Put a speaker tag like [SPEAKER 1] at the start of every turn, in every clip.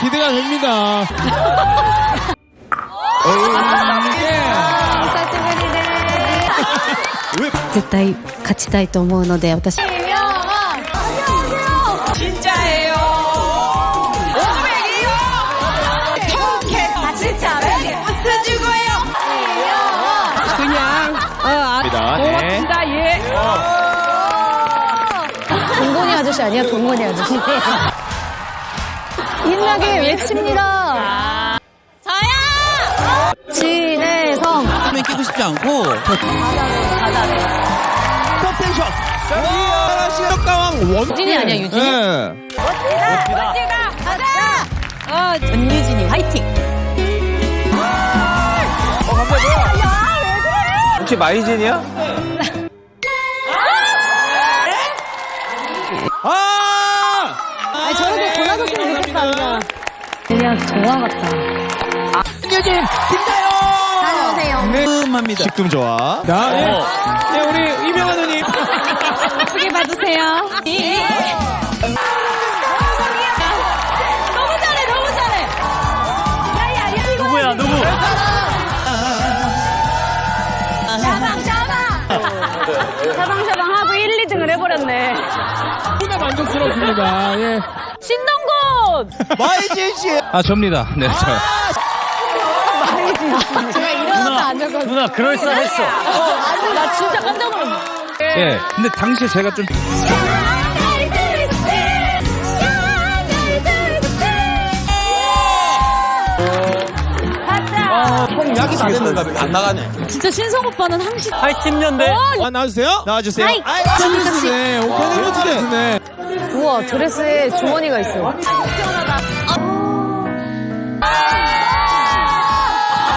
[SPEAKER 1] 기대가 됩니다. 예.
[SPEAKER 2] 絶対勝ちたいと思うので私
[SPEAKER 3] 진짜예요. 오백이요. 통쾌. 다 진짜래. 웃어주고요.
[SPEAKER 1] 입니다. 네.
[SPEAKER 3] 예.
[SPEAKER 2] 동건이 아저씨 아니야 동건이 아저씨 신나게 외칩니다. 저야! 진혜성.
[SPEAKER 4] 면 끼고 싶지 않고.
[SPEAKER 1] 포텐션. 자, 신혁가왕. 원.
[SPEAKER 2] 유진이 아니야, 유진이?
[SPEAKER 1] 네.
[SPEAKER 2] 아, 전유진이 화이팅.
[SPEAKER 5] 혹시 마이진이야?
[SPEAKER 2] 그냥 정화 같다
[SPEAKER 1] 유진, 김다영. 네.
[SPEAKER 4] 끔합니다.
[SPEAKER 1] 식금 좋아. 자, 예. 예, 우리 이명환 누님.
[SPEAKER 2] 크게 봐주세요 너무 잘해 너무 잘해
[SPEAKER 5] 누구야 누구?
[SPEAKER 2] 샤방 샤방 샤방샤방 하고 1, 2등을 해버렸네
[SPEAKER 1] 너무나 만족스럽습니다. 예.
[SPEAKER 2] 신동 곤
[SPEAKER 1] 마이진 씨.
[SPEAKER 5] 아 접니다. 네 저.
[SPEAKER 2] 제가 일어났다 앉았거든요
[SPEAKER 5] 누나 그럴싸했어.
[SPEAKER 2] 아니 나 진짜 깜짝 놀랐어
[SPEAKER 5] 예. 근데 당시에 제가 좀
[SPEAKER 4] 약이 다 됐는가 봐. 안 나가네.
[SPEAKER 2] 진짜 신성 오빠는 항시
[SPEAKER 5] 80년대.
[SPEAKER 1] 아, 나와주세요. 나와주세요. 아이, 드레스네. 오케이, 드레스네.
[SPEAKER 2] 우와 드레스에 주머니가 있어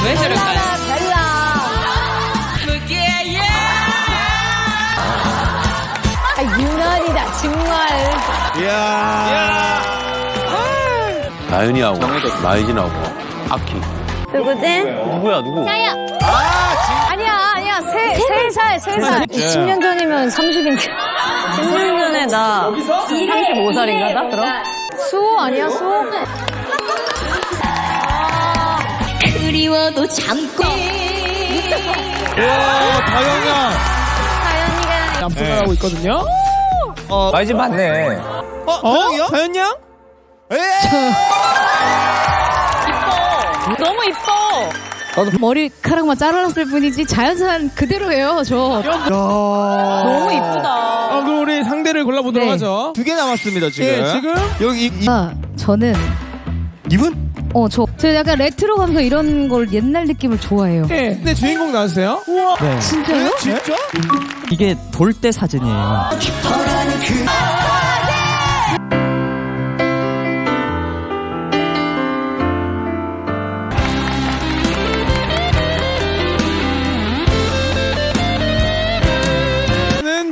[SPEAKER 3] 왜 저럴까요?
[SPEAKER 2] 벨라
[SPEAKER 3] 그게 예.
[SPEAKER 2] 아 유난이다 정말
[SPEAKER 1] 이야.
[SPEAKER 5] 나연이하고 마이진하고 아키.
[SPEAKER 2] 누구지?
[SPEAKER 5] 누구야 누구?
[SPEAKER 2] 야야 아니야 아니야 세세 살 세살 10년 전이면 30인데 10년 전에 나 35살인가 나 그럼? 수호 아니야 수호? 그리워도 참고
[SPEAKER 1] 와, 다영양.
[SPEAKER 2] 다현이가
[SPEAKER 1] 앞서가 하고 있거든요.
[SPEAKER 5] 마이진 맞네.
[SPEAKER 1] 어, 다영이요? 다현양?
[SPEAKER 2] 너무 이뻐 머리카락만 잘라놨을 뿐이지 자연산 그대로예요 저 너무 이쁘다
[SPEAKER 1] 아, 그럼 우리 상대를 골라보도록
[SPEAKER 2] 네.
[SPEAKER 1] 하죠.
[SPEAKER 6] 두 개 남았습니다 지금.
[SPEAKER 1] 예, 지금
[SPEAKER 6] 여기 이, 이
[SPEAKER 2] 아, 저는
[SPEAKER 6] 이분?
[SPEAKER 2] 어, 저, 저 약간 레트로 감성 이런 걸 옛날 느낌을 좋아해요.
[SPEAKER 1] 예, 근데 주인공 나왔어요.
[SPEAKER 2] 진짜요?
[SPEAKER 1] 진짜?
[SPEAKER 4] 이게 돌 때 사진이에요.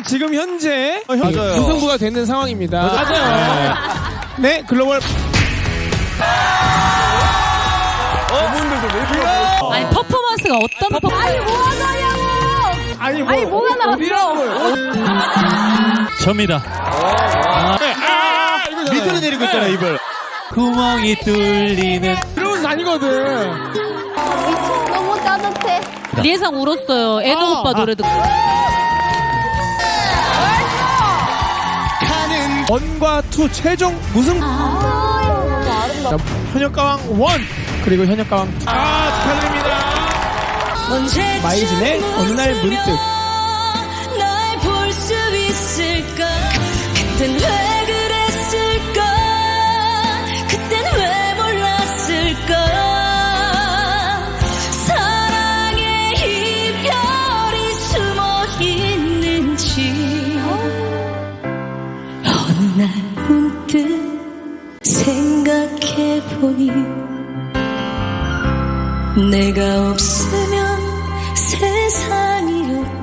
[SPEAKER 1] 지금 현재 어, 현
[SPEAKER 6] 맞아요.
[SPEAKER 1] 무승부가 되는 상황입니다. 맞아요. 네, 글로벌
[SPEAKER 2] 아니, 퍼포먼스가 어떤 퍼포먼스? 아니, 뭐 하냐고!
[SPEAKER 1] 아니 뭐,
[SPEAKER 2] 아니, 뭐가 나왔어?
[SPEAKER 5] 접니다.
[SPEAKER 1] 네, 아, 이거잖아요.
[SPEAKER 6] 밑으로 내리고 있잖아 입을.
[SPEAKER 5] 구멍이 뚫리는.
[SPEAKER 1] 그러면서 아니거든.
[SPEAKER 2] 너무 따뜻해. 리에상 울었어요. 애도
[SPEAKER 1] 아,
[SPEAKER 2] 오빠
[SPEAKER 1] 아.
[SPEAKER 2] 노래 듣고.
[SPEAKER 1] 원과 투 최종 무승. 자, 현역가왕 원 그리고 현역가왕 투. 아 축하드립니다. 마이진의 어느 날 문득.
[SPEAKER 7] 날볼수 있을까 그땐 내가 없으면 세상이 없